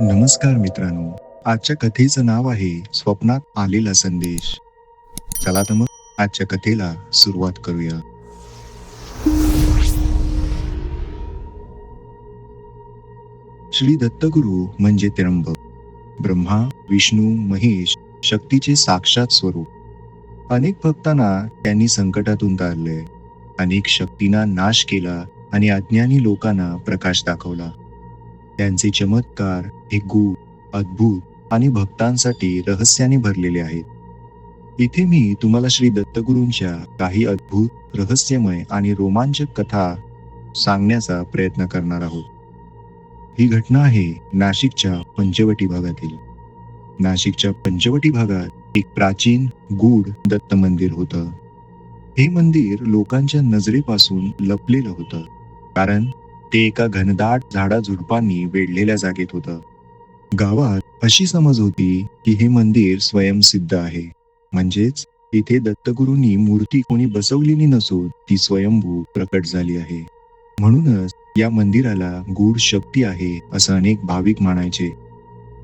नमस्कार मित्रांनो. आजच्या कथेचं नाव आहे स्वप्नात आलेला संदेश. चला तर मग आजच्या कथेला सुरुवात करूया. श्री दत्तगुरु म्हणजे त्र्यंबक. ब्रह्मा विष्णू महेश शक्तीचे साक्षात स्वरूप. अनेक भक्तांना त्यांनी संकटातून तारले अनेक शक्तींना नाश केला आणि अज्ञानी लोकांना प्रकाश दाखवला. त्यांचे चमत्कार हे गूढ अद्भुत आणि भक्तांसाठी रहस्याने भरलेले आहेत. इथे मी तुम्हाला श्री दत्तगुरूंच्या काही अद्भुत रहस्यमय आणि रोमांचक कथा सांगण्याचा प्रयत्न करणार आहोत. ही घटना आहे नाशिकच्या पंचवटी भागातील. नाशिकच्या पंचवटी भागात एक प्राचीन गूढ दत्त मंदिर होतं. हे मंदिर लोकांच्या नजरेपासून लपलेलं होतं. कारण ते एका घनदाट झाडाझुडपांनी वेढलेल्या जागेत होतं. गावात अशी समज होती की हे मंदिर स्वयंसिद्ध आहे. म्हणजेच इथे दत्तगुरूंनी मूर्ती कोणी बसवलेली नसून ती स्वयंभू प्रकट झाली आहे. म्हणूनच या मंदिराला गूढ शक्ती आहे असं अनेक भाविक मानायचे.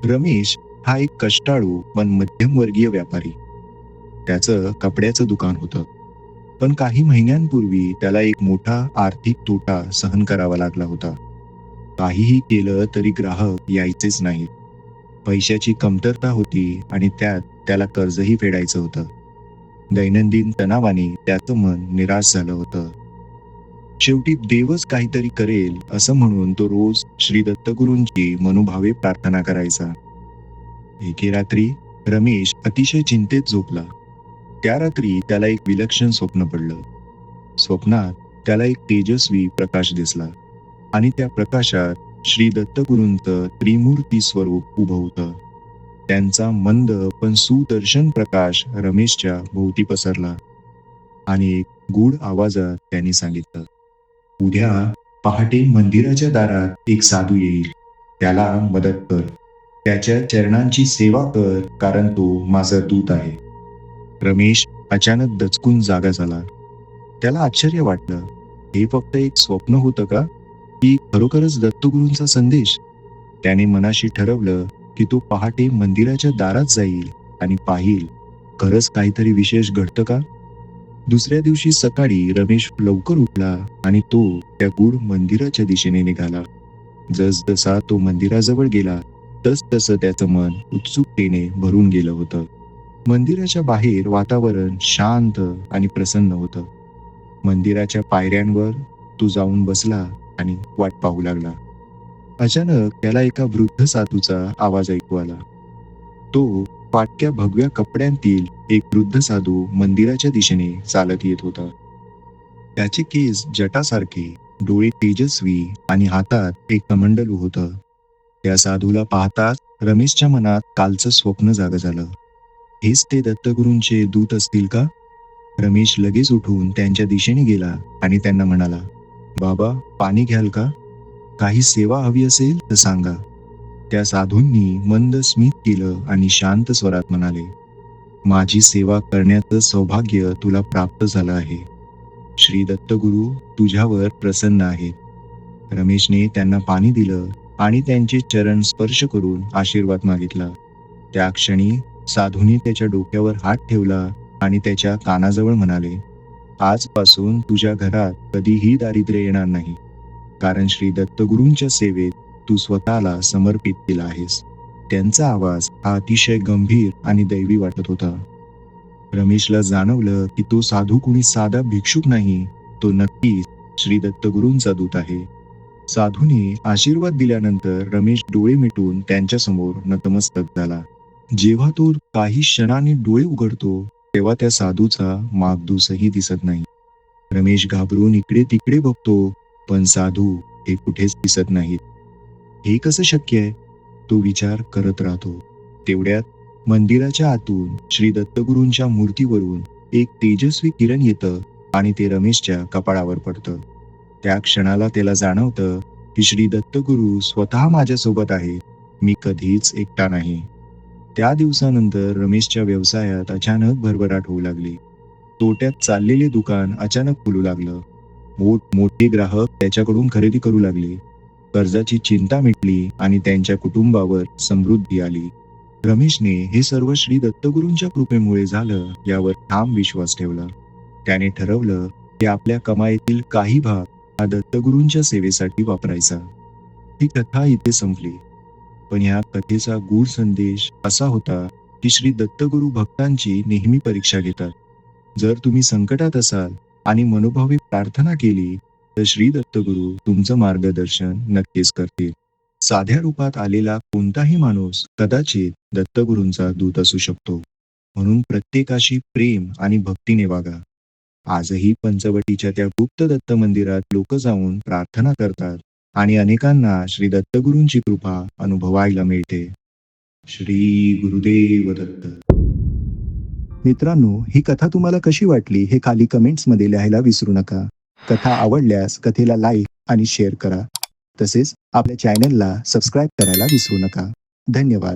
रमेश हा एक कष्टाळू पण मध्यमवर्गीय व्यापारी. त्याचं कपड्याचं दुकान होतं. पण काही महिन्यांपूर्वी त्याला एक मोठा आर्थिक तोटा सहन करावा लागला होता. काहीही केलं तरी ग्राहक यायचेच नाही. पैशाची कमतरता होती आणि त्यात त्याला कर्जही फेडायचं होतं. दैनंदिन तणावाने त्याचं मन निराश झालं होतं. शेवटी देवच काहीतरी करेल असं म्हणून तो रोज श्री दत्तगुरूंची मनोभावे प्रार्थना करायचा. एके रात्री रमेश अतिशय चिंतेत झोपला. त्या रात्री त्याला एक विलक्षण स्वप्न पडलं. स्वप्नात त्याला एक तेजस्वी प्रकाश दिसला. आणि त्या प्रकाशात श्री दत्तगुरूंचं त्रिमूर्ती स्वरूप उभं होतं. त्यांचा मंद पण सुदर्शन प्रकाश रमेशच्या भोवती पसरला. आणि एक गूढ आवाजात त्यांनी सांगितलं उद्या पहाटे मंदिराच्या दारात एक साधू येईल. त्याला मदत कर. त्याच्या चरणांची सेवा कर कारण तो माझा दूत आहे. रमेश अचानक दचकून जागा झाला. त्याला आश्चर्य वाटलं. हे फक्त एक स्वप्न होतं का? की खरोखरच दत्तगुरूंचा संदेश? त्याने मनाशी ठरवलं की तो पहाटे मंदिराच्या दारात जाईल आणि पाहिल. खरंच काहीतरी विशेष घडतं का? दुसऱ्या दिवशी सकाळी रमेश लवकर उठला आणि तो त्या गूढ मंदिराच्या दिशेने निघाला. जसजसा तो मंदिराजवळ गेला तस तसं त्याचं मन उत्सुकतेने भरून गेलं होतं. मंदिराच्या बाहेर वातावरण शांत आणि प्रसन्न होतं. मंदिराच्या पायऱ्यांवर तो जाऊन बसला आणि वाट पाहू लागला. अचानक त्याला एका वृद्ध साधूचा आवाज ऐकू आला. तो फाटक्या भगव्या कपड्यांतील एक वृद्ध साधू मंदिराच्या दिशेने चालत येत होता. त्याचे केस जटासारखे डोळे तेजस्वी आणि हातात एक कमंडलू होतं. त्या साधूला पाहताच रमेशच्या मनात कालचं स्वप्न जाग झालं. हेच ते दत्तगुरूंचे दूत असतील का? रमेश लगेच उठून त्यांच्या दिशेने गेला आणि त्यांना म्हणाला बाबा पाणी घ्याल का? काही सेवा हवी असेल तर सांगा. त्या साधूंनी मंद स्मित केलं आणि शांत स्वरात म्हणाले माझी सेवा करण्याचं सौभाग्य तुला प्राप्त झालं आहे. श्री दत्तगुरु तुझ्यावर प्रसन्न आहेत. रमेशने त्यांना पाणी दिलं आणि त्यांचे चरण स्पर्श करून आशीर्वाद मागितला. त्या क्षणी साधूनी त्याच्या डोक्यावर हात ठेवला आणि त्याच्या कानाजवळ म्हणाले आजपासून तुझ्या घरात कधीही दारिद्र्य येणार नाही. कारण श्री दत्तगुरूंच्या सेवेत तू स्वतःला समर्पित केला आहेस. त्यांचा आवाज हा अतिशय गंभीर आणि दैवी वाटत होता. रमेशला जाणवलं की तो साधू कुणी साधा भिक्षुक नाही तो नक्कीच श्री दत्तगुरूंचा दूत आहे. साधूने आशीर्वाद दिल्यानंतर रमेश डोळे मिटून त्यांच्यासमोर नतमस्तक झाला. जेव्हा तो काही क्षणाने डोळे उघडतो तेव्हा त्या साधूचा मागदूसही दिसत नाही. रमेश घाबरून इकडे तिकडे बघतो पण साधू हे कुठेच दिसत नाहीत. हे कसं शक्य आहे? तो विचार करत राहतो. तेवढ्यात मंदिराच्या आतून श्री दत्तगुरूंच्या मूर्तीवरून एक तेजस्वी किरण येतं आणि ते रमेशच्या कपाळावर पडतं. त्या क्षणाला त्याला जाणवतं की श्री दत्तगुरू स्वतः माझ्यासोबत आहे. मी कधीच एकटा नाही. त्या दिवसानंतर रमेशच्या व्यवसायात अचानक भरभराट होऊ लागली. तोट्यात चाललेले दुकान अचानक खुलू लागलं. मोठ मोठे ग्राहक त्याच्याकडून खरेदी करू लागले. कर्जाची चिंता मिटली आणि त्यांच्या कुटुंबावर समृद्धी आली. रमेशने हे सर्व श्री दत्तगुरूंच्या कृपेमुळे झालं यावर ठाम विश्वास ठेवला. त्याने ठरवलं की आपल्या कमाईतील काही भाग हा दत्तगुरूंच्या सेवेसाठी वापरायचा. ही कथा इथे संपली. पण या कथेचा गूढ संदेश असा होता की श्री दत्तगुरू भक्तांची नेहमी परीक्षा घेतात. जर तुम्ही संकटात असाल आणि मनोभावी प्रार्थना केली तर श्री दत्तगुरु तुमचं मार्गदर्शन नक्कीच करतील. साध्या रूपात आलेला कोणताही माणूस कदाचित दत्तगुरूंचा दूत असू शकतो. म्हणून प्रत्येकाशी प्रेम आणि भक्तीने वागा. आजही पंचवटीच्या त्या गुप्त दत्त मंदिरात लोक जाऊन प्रार्थना करतात. आणि अनेकांना श्री दत्तगुरूंची कृपा अनुभवायला मिळते. श्री गुरुदेव दत्त. मित्रांनो ही कथा तुम्हाला कशी वाटली हे खाली कमेंट्समध्ये लिहायला विसरू नका. कथा आवडल्यास कथेला लाईक आणि शेअर करा. तसेच आपल्या चॅनलला सबस्क्राईब करायला विसरू नका. धन्यवाद.